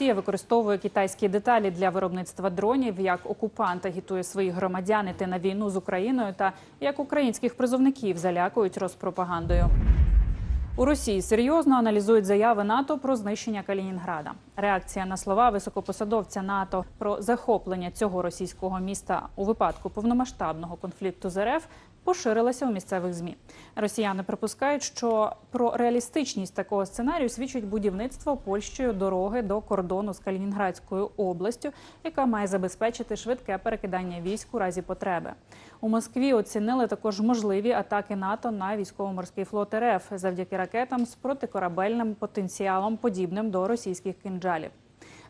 Росія використовує китайські деталі для виробництва дронів, як окупант агітує своїх громадян іти на війну з Україною, та як українських призовників залякують розпропагандою. У Росії серйозно аналізують заяви НАТО про знищення Калінінграда. Реакція на слова високопосадовця НАТО про захоплення цього російського міста у випадку повномасштабного конфлікту з РФ поширилася у місцевих змі. Росіяни припускають, що про реалістичність такого сценарію свідчить будівництво Польщею дороги до кордону з Калінінградською областю, яка має забезпечити швидке перекидання військ у разі потреби. У Москві оцінили також можливі атаки НАТО на військово-морський флот РФ завдяки ракетам з протикорабельним потенціалом, подібним до російських кинджалів.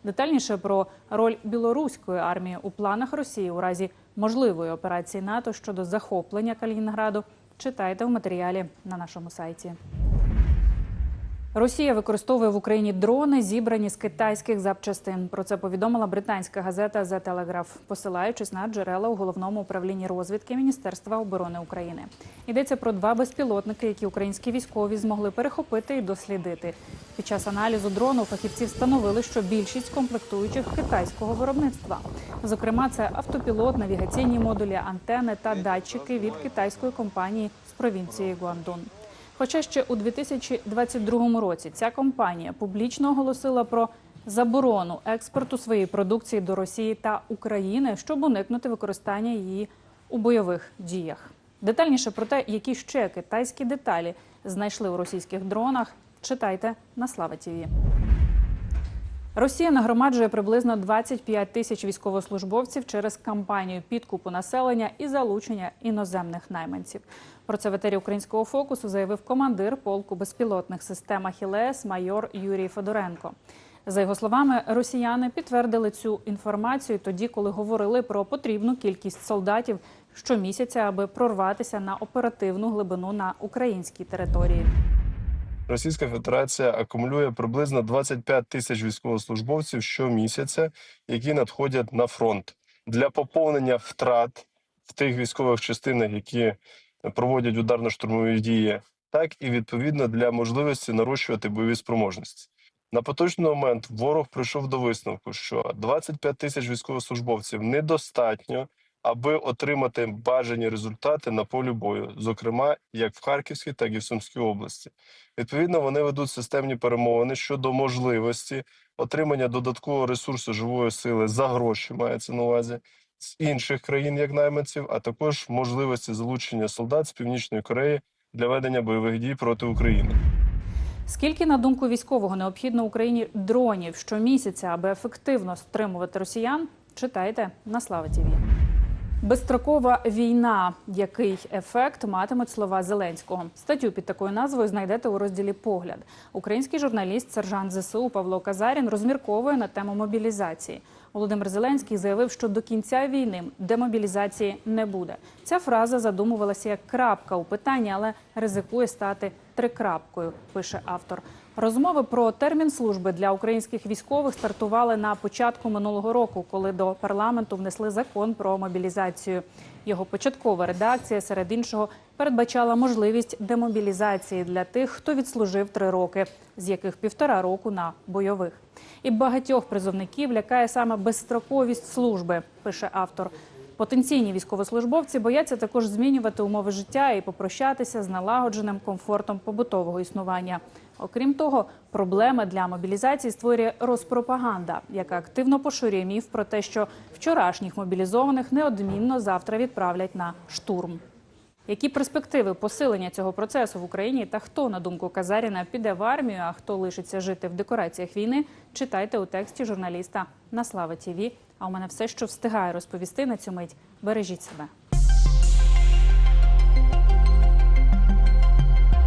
Детальніше про роль білоруської армії у планах Росії у разі можливої операції НАТО щодо захоплення Калінінграду читайте в матеріалі на нашому сайті. Росія використовує в Україні дрони, зібрані з китайських запчастин. Про це повідомила британська газета The Telegraph, посилаючись на джерела у головному управлінні розвідки Міністерства оборони України. Йдеться про два безпілотники, які українські військові змогли перехопити і дослідити. Під час аналізу дрону фахівці встановили, що більшість комплектуючих китайського виробництва. Зокрема, це автопілот, навігаційні модулі, антени та датчики від китайської компанії з провінції Гуандун. Хоча ще у 2022 році ця компанія публічно оголосила про заборону експорту своєї продукції до Росії та України, щоб уникнути використання її у бойових діях. Детальніше про те, які ще китайські деталі знайшли у російських дронах, читайте на Слава ТІВІ. Росія нагромаджує приблизно 25 тисяч військовослужбовців через кампанію підкупу населення і залучення іноземних найманців. Про це в етері українського фокусу заявив командир полку безпілотних систем «Ахілеес» майор Юрій Федоренко. За його словами, росіяни підтвердили цю інформацію тоді, коли говорили про потрібну кількість солдатів щомісяця, аби прорватися на оперативну глибину на українській території. Російська Федерація акумулює приблизно 25 тисяч військовослужбовців щомісяця, які надходять на фронт для поповнення втрат в тих військових частинах, які проводять ударно-штурмові дії, так і відповідно для можливості нарощувати бойові спроможності. На поточний момент ворог прийшов до висновку, що 25 тисяч військовослужбовців недостатньо, аби отримати бажані результати на полі бою, зокрема як в Харківській, так і в Сумській області. Відповідно, вони ведуть системні перемовини щодо можливості отримання додаткового ресурсу живої сили за гроші, мається на увазі з інших країн, як найманців, а також можливості залучення солдат з Північної Кореї для ведення бойових дій проти України. Скільки, на думку військового, необхідно Україні дронів щомісяця, аби ефективно стримувати росіян, читайте на Слава ТІВІ. Безстрокова війна. Який ефект матимуть слова Зеленського? Статтю під такою назвою знайдете у розділі Погляд. Український журналіст, сержант ЗСУ Павло Казарін розмірковує на тему мобілізації. Володимир Зеленський заявив, що до кінця війни демобілізації не буде. Ця фраза задумувалася як крапка у питанні, але ризикує стати трикрапкою. Пише автор. Розмови про термін служби для українських військових стартували на початку минулого року, коли до парламенту внесли закон про мобілізацію. Його початкова редакція, серед іншого, передбачала можливість демобілізації для тих, хто відслужив три роки, з яких півтора року на бойових. І багатьох призовників лякає саме безстроковість служби, пише автор. Потенційні військовослужбовці бояться також змінювати умови життя і попрощатися з налагодженим комфортом побутового існування. Окрім того, проблеми для мобілізації створює розпропаганда, яка активно поширює міф про те, що вчорашніх мобілізованих неодмінно завтра відправлять на штурм. Які перспективи посилення цього процесу в Україні та хто, на думку Казаріна, піде в армію, а хто лишиться жити в декораціях війни, читайте у тексті журналіста на Слава ТІВІ. А у мене все, що встигаю розповісти на цю мить. Бережіть себе.